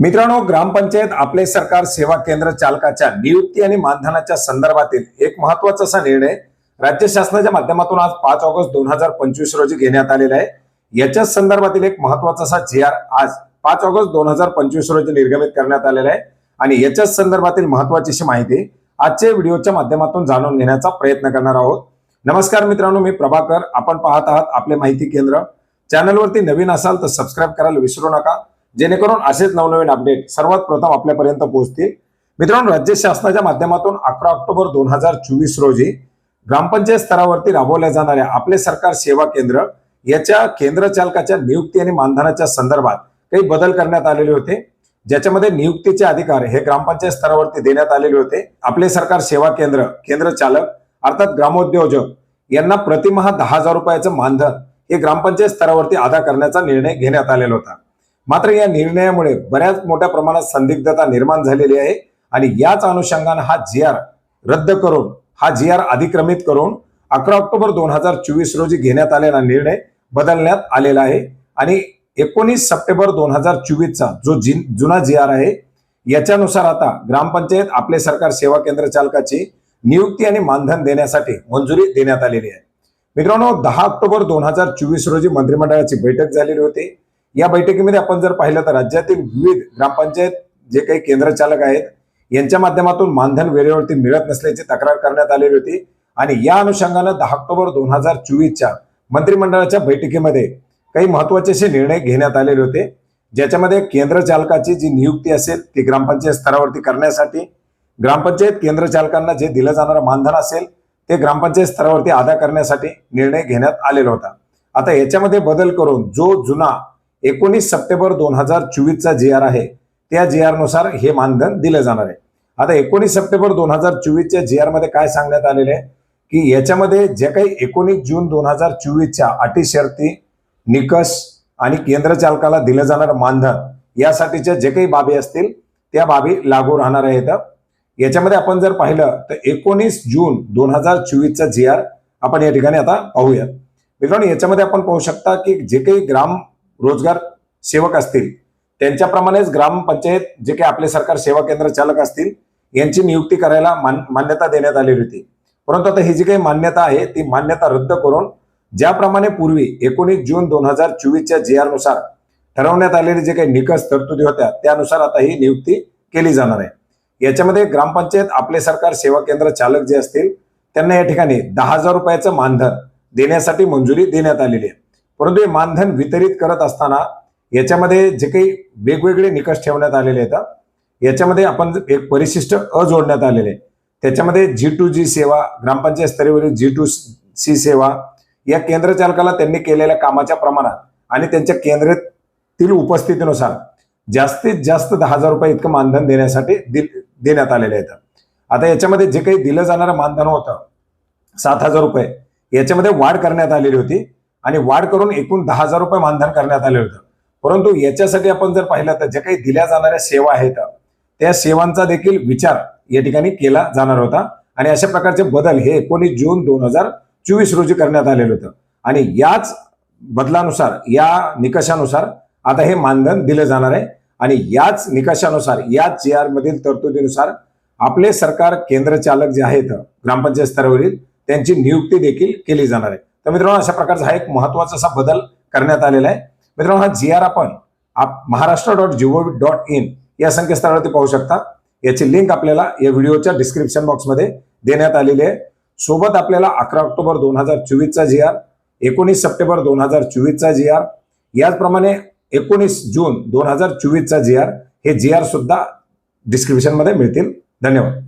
मित्रांनो ग्रामपंचायत आपले सरकार सेवा केंद्र चालकाच्या नियुक्ती आणि मानधनाच्या संदर्भातील एक महत्त्वाचा असा निर्णय राज्य शासनाच्या माध्यमातून आज पाच ऑगस्ट दोन हजार पंचवीस रोजी घेण्यात आलेला आहे. याच्याच संदर्भातील एक महत्त्वाचा असा जी आर आज पाच ऑगस्ट दोन हजार पंचवीस रोजी निर्गमित करण्यात आलेला आहे. आणि याच्याच संदर्भातील महत्वाची अशी माहिती आजच्या व्हिडिओच्या माध्यमातून जाणून घेण्याचा प्रयत्न करणार आहोत. नमस्कार मित्रांनो मी प्रभाकर. आपण पाहत आहात आपले माहिती केंद्र. चॅनलवरती नवीन असाल तर सबस्क्राईब करायला विसरू नका. जेणेकरून असेच नवनवीन अपडेट सर्वात प्रथम आपल्यापर्यंत पोहोचतील. मित्रांनो राज्य शासनाच्या माध्यमातून अकरा ऑक्टोबर दोन हजार चोवीस रोजी ग्रामपंचायत स्तरावरती राबवल्या जाणाऱ्या आपले सरकार सेवा केंद्र याच्या केंद्र चालकाच्या नियुक्ती आणि मानधनाच्या संदर्भात काही बदल करण्यात आलेले होते. ज्याच्यामध्ये नियुक्तीचे अधिकार हे ग्रामपंचायत स्तरावरती देण्यात आलेले होते. आपले सरकार सेवा केंद्र केंद्र चालक अर्थात ग्रामोद्योजक यांना प्रतिमहा दहा हजार रुपयाचं मानधन हे ग्रामपंचायत स्तरावरती अदा करण्याचा निर्णय घेण्यात आलेला होता. मात्र या निर्णयामुळे बऱ्याच मोठ्या प्रमाणात संदिग्धता निर्माण झालेली आहे आणि याच अनुषंगाने हा जी आर रद्द करून हा जी आर अधिक्रमित करून अकरा ऑक्टोबर दोन हजार चोवीस रोजी घेण्यात आलेला निर्णय बदलण्यात आलेला आहे. आणि एकोणीस सप्टेंबर दोन हजार चोवीसचा जो जी जुना जी आर आहे याच्यानुसार आता ग्रामपंचायत आपले सरकार सेवा केंद्र चालकाची नियुक्ती आणि मानधन देण्यासाठी मंजुरी देण्यात आलेली आहे. मित्रांनो दहा ऑक्टोबर दोन हजार चोवीस रोजी मंत्रिमंडळाची बैठक झालेली होती. या बैठकीमध्ये आपण जर पाहिलं तर राज्यातील विविध ग्रामपंचायत जे काही केंद्र चालक आहेत यांच्या माध्यमातून मानधन वेळेवरती मिळत नसल्याची तक्रार करण्यात आलेली होती. आणि या अनुषंगानं दहा ऑक्टोबर दोन हजार चोवीसच्या मंत्रिमंडळाच्या बैठकीमध्ये काही महत्त्वाचे असे निर्णय घेण्यात आलेले होते. ज्याच्यामध्ये केंद्र चालकाची जी नियुक्ती असेल ती ग्रामपंचायत स्तरावरती करण्यासाठी ग्रामपंचायत केंद्र चालकांना जे दिलं जाणारं मानधन असेल ते ग्रामपंचायत स्तरावरती अदा करण्यासाठी निर्णय घेण्यात आलेला होता. आता याच्यामध्ये बदल करून जो जुना एकोणीस सप्टेंबर दोन हजार चोवीसचा जी आर आहे. त्या जी आरनुसार हे मानधन दिलं जाणार आहे. आता एकोणीस सप्टेंबर दोन हजार चोवीसच्या जी आरमध्ये काय सांगण्यात आलेलं आहे? की याच्यामध्ये जे काही एकोणीस जून दोन हजार चोवीसच्या अटी शर्ती निकष आणि केंद्र चालकाला दिलं जाणारं मानधन यासाठीच्या जे काही बाबी असतील त्या बाबी लागू राहणार आहेत. याच्यामध्ये आपण जर पाहिलं तर एकोणीस जून दोन हजार चोवीसचा जी आर आपण या ठिकाणी आता पाहूयात. मित्रांनो याच्यामध्ये आपण पाहू शकता की जे काही ग्राम रोजगार सेवक असतील त्यांच्याप्रमाणेच ग्रामपंचायत जे काही आपले सरकार सेवा केंद्र चालक असतील यांची नियुक्ती करायला मान मान्यता देण्यात आलेली होती. परंतु आता ही जी काही मान्यता आहे ती मान्यता रद्द करून ज्याप्रमाणे पूर्वी एकोणीस जून दोन हजार चोवीसच्या जी आरनुसार ठरवण्यात आलेले जे काही निकष तरतुदी होत्या त्यानुसार आता ही नियुक्ती केली जाणार आहे. याच्यामध्ये ग्रामपंचायत आपले सरकार सेवा केंद्र चालक जे असतील त्यांना या ठिकाणी दहा हजार रुपयाचं मानधन देण्यासाठी मंजुरी देण्यात आलेली आहे. परंतु हे मानधन वितरित करत असताना याच्यामध्ये जे काही वेगवेगळे निकष ठेवण्यात आलेले आहेत याच्यामध्ये आपण एक परिशिष्ट अ जोडण्यात आलेले आहे त्याच्यामध्ये जी टू जी सेवा ग्रामपंचायत स्तरावरील जी टू सी सेवा या केंद्र चालकाला त्यांनी केलेल्या कामाच्या प्रमाणात आणि त्यांच्या केंद्रातील उपस्थितीनुसार जास्तीत जास्त दहा हजार रुपये इतकं मानधन देण्यासाठी देण्यात आलेले आहेत. आता याच्यामध्ये जे काही दिलं जाणारं मानधन होतं सात हजार रुपये याच्यामध्ये वाढ करण्यात आलेली होती. आणि वाढ करून एकूण दहा हजार रुपये मानधन करण्यात आले होतं. परंतु याच्यासाठी आपण जर पाहिलं तर जे काही दिल्या जाणाऱ्या सेवा आहेत त्या सेवांचा देखील विचार या ठिकाणी केला जाणार होता. आणि अशा प्रकारचे बदल हे एकोणीस जून दोन हजार चोवीस रोजी करण्यात आलेलं होतं. आणि याच बदलानुसार या निकषानुसार आता हे मानधन दिलं जाणार आहे. आणि याच निकषानुसार याच जी आर मधील तरतुदीनुसार आपले सरकार केंद्र चालक जे आहेत ग्रामपंचायत स्तरावरील त्यांची नियुक्ती देखील केली जाणार आहे. तर मित्रांनो अशा प्रकारचा हा एक महत्त्वाचा असा बदल करण्यात आलेला आहे. मित्रांनो हा जी आर आपण आप Maharashtra dot GOV dot in या संकेतस्थळावरती पाहू शकता. याची लिंक आपल्याला या व्हिडिओच्या डिस्क्रिप्शन बॉक्समध्ये देण्यात आलेली आहे. सोबत आपल्याला अकरा ऑक्टोबर दोन हजार चोवीसचा जी आर एकोणीस सप्टेंबर दोन हजार चोवीसचा जी आर याचप्रमाणे एकोणीस जून दोन हजार चोवीसचा जी आर हे जी आर सुद्धा डिस्क्रिप्शनमध्ये मिळतील. धन्यवाद.